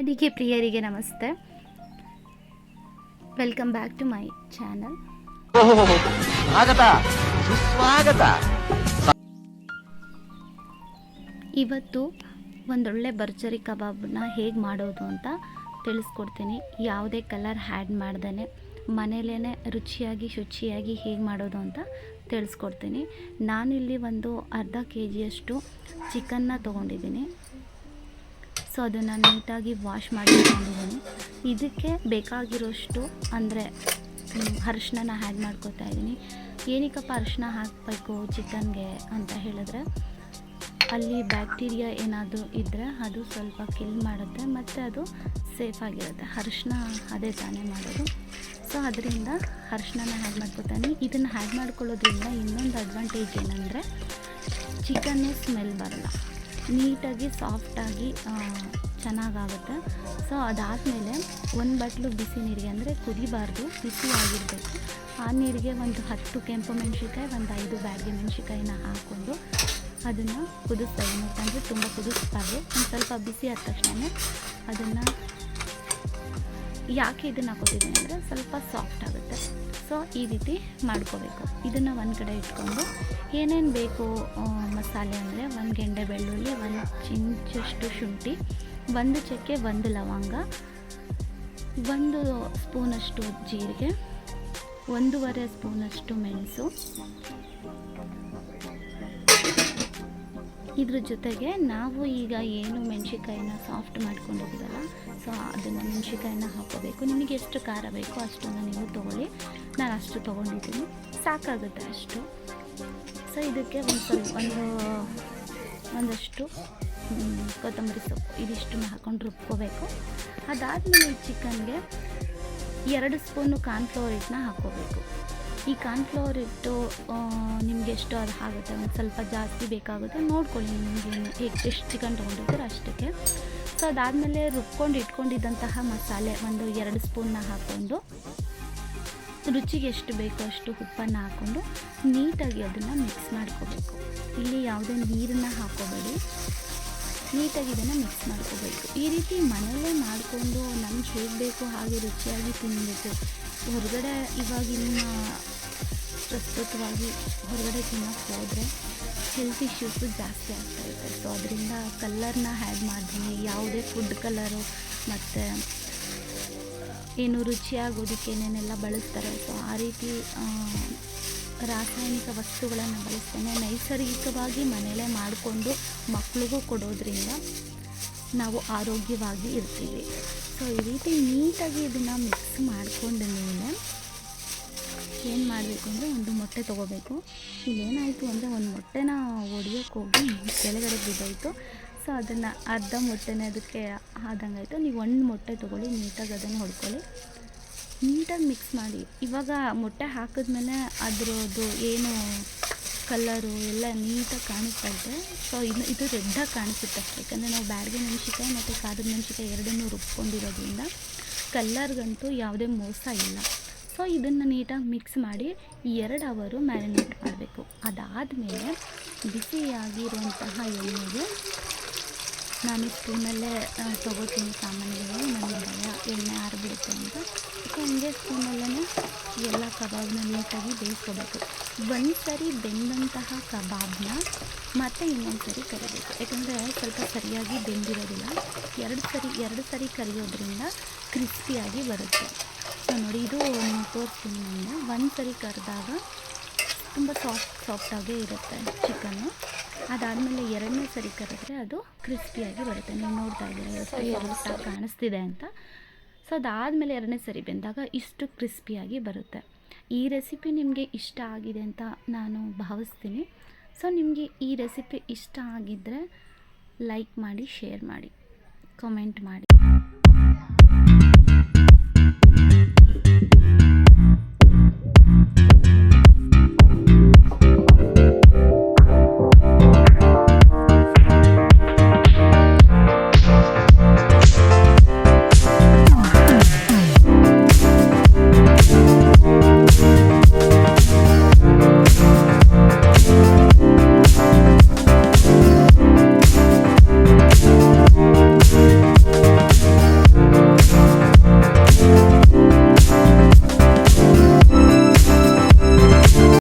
ಅಡಿಗೆ ಪ್ರಿಯರಿಗೆ ನಮಸ್ತೆ. Welcome back to my channel ಇವತ್ತು ಒಂದೊಳ್ಳೆ ಭರ್ಜರಿ ಕಬಾಬ್ನ ಹೇಗೆ ಮಾಡೋದು ಅಂತ ತಿಳಿಸ್ಕೊಡ್ತೀನಿ. ಯಾವುದೇ ಕಲರ್ ಹ್ಯಾಡ್ ಮಾಡ್ದೇ ಮನೇಲೇ ರುಚಿಯಾಗಿ ಶುಚಿಯಾಗಿ ಹೇಗೆ ಮಾಡೋದು ಅಂತ ತಿಳಿಸ್ಕೊಡ್ತೀನಿ. ನಾನಿಲ್ಲಿ ಒಂದು ಅರ್ಧ ಕೆ ಜಿಯಷ್ಟು ಚಿಕನ್ನ ತೊಗೊಂಡಿದ್ದೀನಿ. ಸೊ ಅದನ್ನು ನೀಟಾಗಿ ವಾಶ್ ಮಾಡಿಕೊಂಡಿದ್ದೀನಿ ಇದಕ್ಕೆ ಬೇಕಾಗಿರೋಷ್ಟು ಅಂದರೆ ಅರಿಶಿನ ಹ್ಯಾಡ್ ಮಾಡ್ಕೋತಾ ಇದ್ದೀನಿ. ಏನಕ್ಕಪ್ಪ ಅರಿಶಿನ ಹಾಕಬೇಕು ಚಿಕನ್ಗೆ ಅಂತ ಹೇಳಿದ್ರೆ, ಅಲ್ಲಿ ಬ್ಯಾಕ್ಟೀರಿಯಾ ಏನಾದರೂ ಇದ್ದರೆ ಅದು ಸ್ವಲ್ಪ ಕಿಲ್ ಮಾಡುತ್ತೆ, ಮತ್ತು ಅದು ಸೇಫ್ ಆಗಿರುತ್ತೆ. ಅರಿಶಿನ ಅದೇ ತಾನೇ ಮಾಡೋದು. ಸೊ ಅದರಿಂದ ಅರಿಶಿನ ಹ್ಯಾಡ್ ಮಾಡ್ಕೊತಾನೆ ಇದನ್ನು ಹ್ಯಾಡ್ ಮಾಡ್ಕೊಳ್ಳೋದ್ರಿಂದ ಇನ್ನೊಂದು ಅಡ್ವಾಂಟೇಜ್ ಏನಂದರೆ ಚಿಕನ್ನು ಸ್ಮೆಲ್ ಬರಲ್ಲ. ನೀಟಾಗಿ, ಸಾಫ್ಟಾಗಿ ಚೆನ್ನಾಗಾಗುತ್ತೆ. ಸೊ, ಅದಾದಮೇಲೆ ಒಂದು ಬಟ್ಲು ಬಿಸಿ ನೀರಿಗೆ, ಅಂದರೆ ಕುದಿಬಾರ್ದು ಬಿಸಿ ಆಗಿರಬೇಕು ಆ ನೀರಿಗೆ ಒಂದು ಹತ್ತು ಕೆಂಪು ಮೆಣಸಿನ್ಕಾಯಿ, ಒಂದು ಐದು ಬ್ಯಾಡ್ಗೆ ಮೆಣಸಿನ್ಕಾಯಿನ ಹಾಕ್ಕೊಂಡು ಅದನ್ನು ಕುದಿಸ್ತಾ ಇದ್ದೀನಿ. ತುಂಬ ಕುದಿಸ್ತಾರೆ ಒಂದು ಸ್ವಲ್ಪ ಬಿಸಿ ಆದ ತಕ್ಷಣ ಅದನ್ನು ಯಾಕೆ ಇದನ್ನು ಹಾಕೋತಿದ್ದೀನಿ ಅಂದರೆ ಸ್ವಲ್ಪ ಸಾಫ್ಟ್ ಆಗುತ್ತೆ. ಸೊ ಈ ರೀತಿ ಮಾಡ್ಕೋಬೇಕು. ಇದನ್ನು ಒಂದು ಕಡೆ ಇಟ್ಕೊಂಡು ಏನೇನು ಬೇಕು ಮಸಾಲೆ ಅಂದರೆ ಒಂದು ಗೆಂಡೆ ಬೆಳ್ಳುಳ್ಳಿ, ಒಂದು ಚಿಂಚಷ್ಟು ಶುಂಠಿ, ಒಂದು ಚಕ್ಕೆ, ಒಂದು ಲವಂಗ, ಒಂದು ಸ್ಪೂನಷ್ಟು ಜೀರಿಗೆ, ಒಂದೂವರೆ ಸ್ಪೂನಷ್ಟು ಮೆಣಸು. ಇದ್ರ ಜೊತೆಗೆ ನಾವು ಈಗ ಏನು ಮೆಣಸಿಕಾಯಿನ ಸಾಫ್ಟ್ ಮಾಡ್ಕೊಂಡಿದ್ದೀವಲ್ಲ ಅದನ್ನು ಮೆಣಸಿಕಾಯಿನ ಹಾಕೋಬೇಕು ನಿಮಗೆ ಎಷ್ಟು ಖಾರ ಬೇಕೋ ಅಷ್ಟನ್ನು ನೀವು ತೊಗೊಳ್ಳಿ. ನಾನು ಅಷ್ಟು ತೊಗೊಂಡಿದ್ದೀನಿ. ಸಾಕಾಗುತ್ತೆ ಅಷ್ಟು. ಸೊ ಇದಕ್ಕೆ ಒಂದು ಸ್ವಲ್ಪ ಒಂದು ಒಂದಷ್ಟು ಕೊತ್ತಂಬರಿ ಸೊಪ್ಪು ಇದಿಷ್ಟನ್ನು ಹಾಕೊಂಡು ರುಬ್ಕೋಬೇಕು. ಅದಾದಮೇಲೆ ಈ ಚಿಕನ್ಗೆ ಎರಡು ಸ್ಪೂನು ಕಾರ್ನ್ಫ್ಲವರ್ ಹಿಟ್ಟನ್ನ ಹಾಕ್ಕೋಬೇಕು. ಈ ಕಾರ್ನ್ಫ್ಲವರ್ ಹಿಟ್ಟು ನಿಮ್ಗೆ ಎಷ್ಟು ಅದು ಆಗುತ್ತೆ. ಒಂದು ಸ್ವಲ್ಪ ಜಾಸ್ತಿ ಬೇಕಾಗುತ್ತೆ. ನೋಡ್ಕೊಳ್ಳಿ ನಿಮಗೆ ಎಷ್ಟು ಚಿಕನ್ ತೊಗೊಂಡಿರ್ತೀರೋ ಅಷ್ಟಕ್ಕೆ. ಸೊ ಅದಾದಮೇಲೆ ರುಬ್ಕೊಂಡು ಇಟ್ಕೊಂಡಿದ್ದಂತಹ ಮಸಾಲೆ ಒಂದು ಎರಡು ಸ್ಪೂನ್ನ ಹಾಕ್ಕೊಂಡು, ರುಚಿಗೆ ಎಷ್ಟು ಬೇಕೋ ಅಷ್ಟು ಉಪ್ಪನ್ನು ಹಾಕ್ಕೊಂಡು ನೀಟಾಗಿ ಅದನ್ನು ಮಿಕ್ಸ್ ಮಾಡ್ಕೋಬೇಕು. ಇಲ್ಲಿ ಯಾವುದೇ ನೀರನ್ನು ಹಾಕೋಬೇಡಿ. ನೀಟಾಗಿ ಇದನ್ನು ಮಿಕ್ಸ್ ಮಾಡ್ಕೋಬೇಕು. ಈ ರೀತಿ ಮನೆಯಲ್ಲೇ ಮಾಡಿಕೊಂಡು ನಮ್ಗೆ ಹೇಗೆ ಬೇಕು ಹಾಗೆ ರುಚಿಯಾಗಿ ತಿನ್ನಬೇಕು ಹೊರಗಡೆ ಇವಾಗಿನ ಪ್ರಸ್ತುತವಾಗಿ ಹೊರಗಡೆ ತಿನ್ನೋಕ್ಕೆ ಹೋದರೆ ಹೆಲ್ತ್ ಇಶ್ಯೂಸು ಜಾಸ್ತಿ ಆಗ್ತಾ ಇದೆ. ಸೊ ಅದರಿಂದ ಕಲ್ಲರ್ನ ಹ್ಯಾಡ್ ಮಾಡಿದ್ವಿ ಯಾವುದೇ ಫುಡ್ ಕಲರು ಮತ್ತು, ಏನು ರುಚಿಯಾಗೋದಕ್ಕೆ ಏನೇನೆಲ್ಲ ಬಳಸ್ತಾರೆ. ಸೊ ಆ ರೀತಿ ರಾಸಾಯನಿಕ ವಸ್ತುಗಳನ್ನು ಬಳಸ್ತೇನೆ. ನೈಸರ್ಗಿಕವಾಗಿ ಮನೆಯಲ್ಲೇ ಮಾಡಿಕೊಂಡು ಮಕ್ಕಳಿಗೂ ಕೊಡೋದ್ರಿಂದ ನಾವು ಆರೋಗ್ಯವಾಗಿ ಇರ್ತೀವಿ. ಸೊ ಈ ರೀತಿ ನೀಟಾಗಿ ಇದನ್ನು ಮಿಕ್ಸ್ ಮಾಡಿಕೊಂಡ ಮೇಲೆ ಏನು ಮಾಡಬೇಕು ಅಂದರೆ ಒಂದು ಮೊಟ್ಟೆ ತೊಗೋಬೇಕು. ಇಲ್ಲೇನಾಯಿತು ಅಂದರೆ ಒಂದು ಮೊಟ್ಟೆನ ಒಡೆಯೋಕ್ಕೆ ಹೋಗಿ ಕೆಳಗಡೆ ಬಿದ್ದೋಯಿತು. ಸೊ ಅದನ್ನು ಅರ್ಧ ಮೊಟ್ಟೆನೇ ಅದಕ್ಕೆ ಆದಂಗಾಯಿತು ನೀವು ಒಂದು ಮೊಟ್ಟೆ ತೊಗೊಳ್ಳಿ, ನೀಟಾಗಿ ಅದನ್ನು ಹೊಡ್ಕೊಳ್ಳಿ. ನೀಟಾಗಿ ಮಿಕ್ಸ್ ಮಾಡಿ. ಇವಾಗ ಮೊಟ್ಟೆ ಹಾಕಿದ್ಮೇಲೆ ಅದರದ್ದು ಏನು ಕಲ್ಲರು ಎಲ್ಲ ನೀಟಾಗಿ ಕಾಣಿಸ್ತಾ ಇದೆ. ಸೊ ಇದು ಇದು ರೆಡ್ಡಾಗಿ ಕಾಣಿಸುತ್ತೆ. ಯಾಕಂದರೆ ನಾವು ಬ್ಯಾಡ್ಗೆ ಮೆಣಸಿಕಾಯಿ ಮತ್ತು ಕಾದಿನ ಮೆಣಸಿಕಾಯಿ ಎರಡನ್ನೂ ರುಬ್ಕೊಂಡಿರೋದ್ರಿಂದ ಕಲ್ಲರ್ಗಂತೂ ಯಾವುದೇ ಮೋಸ ಇಲ್ಲ. ಸೊ ಇದನ್ನು ನೀಟಾಗಿ ಮಿಕ್ಸ್ ಮಾಡಿ ಎರಡು ಅವರು ಮ್ಯಾರಿನೇಟ್ ಮಾಡಬೇಕು. ಅದಾದಮೇಲೆ ಬಿಸಿಯಾಗಿರುವಂತಹ ಎಣ್ಣೆಗೆ ನಾನು ಸ್ಪೂನಲ್ಲೇ ತೊಗೋತೀನಿ ಸಾಮಾನ್ಯವಾಗಿ ನನಗೆ ಭಯ, ಎಣ್ಣೆ ಆರಿಬಿಡುತ್ತೆ ಅಂತ. ಸೊ ಹಂಗೆ ಸ್ಪೂನಲ್ಲೇ ಎಲ್ಲ ಕಬಾಬ್ನ ನೀಟಾಗಿ ಬೇಯಿಸ್ಕೋಬೇಕು. ಒಂದು ಸರಿ ಬೆಂದಂತಹ ಕಬಾಬ್ನ ಮತ್ತೆ ಇನ್ನೊಂದು ಸರಿ ಕರಿಬೇಕು. ಯಾಕಂದರೆ ಸ್ವಲ್ಪ ಸರಿಯಾಗಿ ಬೆಂದಿರೋದಿಲ್ಲ. ಎರಡು ಸರಿ ಎರಡು ಸರಿ ಕರಿಯೋದ್ರಿಂದ ಕ್ರಿಸ್ಪಿಯಾಗಿ ಬರುತ್ತೆ. ಸೊ ನೋಡಿ ಇದು ತೋರಿಸ್ತೀನಿ ನಾನು. ಒಂದು ಸರಿ ಕರೆದಾಗ ತುಂಬ ಸಾಫ್ಟ್ ಸಾಫ್ಟಾಗೇ ಇರುತ್ತೆ ಚಿಕನ್ನು ಅದಾದಮೇಲೆ ಎರಡನೇ ಸರಿ ಕರೆದ್ರೆ ಅದು ಕ್ರಿಸ್ಪಿಯಾಗಿ ಬರುತ್ತೆ. ನೀವು ನೋಡ್ತಾ ಇದ್ದೀರಾ ಎಷ್ಟು ಕಾಣಿಸ್ತಿದೆ ಅಂತ. ಸೊ ಅದಾದಮೇಲೆ ಎರಡನೇ ಸರಿ ಬೆಂದಾಗ ಇಷ್ಟು ಕ್ರಿಸ್ಪಿಯಾಗಿ ಬರುತ್ತೆ. ಈ ರೆಸಿಪಿ ನಿಮಗೆ ಇಷ್ಟ ಆಗಿದೆ ಅಂತ ನಾನು ಭಾವಿಸ್ತೀನಿ. ಸೊ ನಿಮಗೆ ಈ ರೆಸಿಪಿ ಇಷ್ಟ ಆಗಿದ್ದರೆ ಲೈಕ್ ಮಾಡಿ ಶೇರ್ ಮಾಡಿ ಕಮೆಂಟ್ ಮಾಡಿ. Thank you.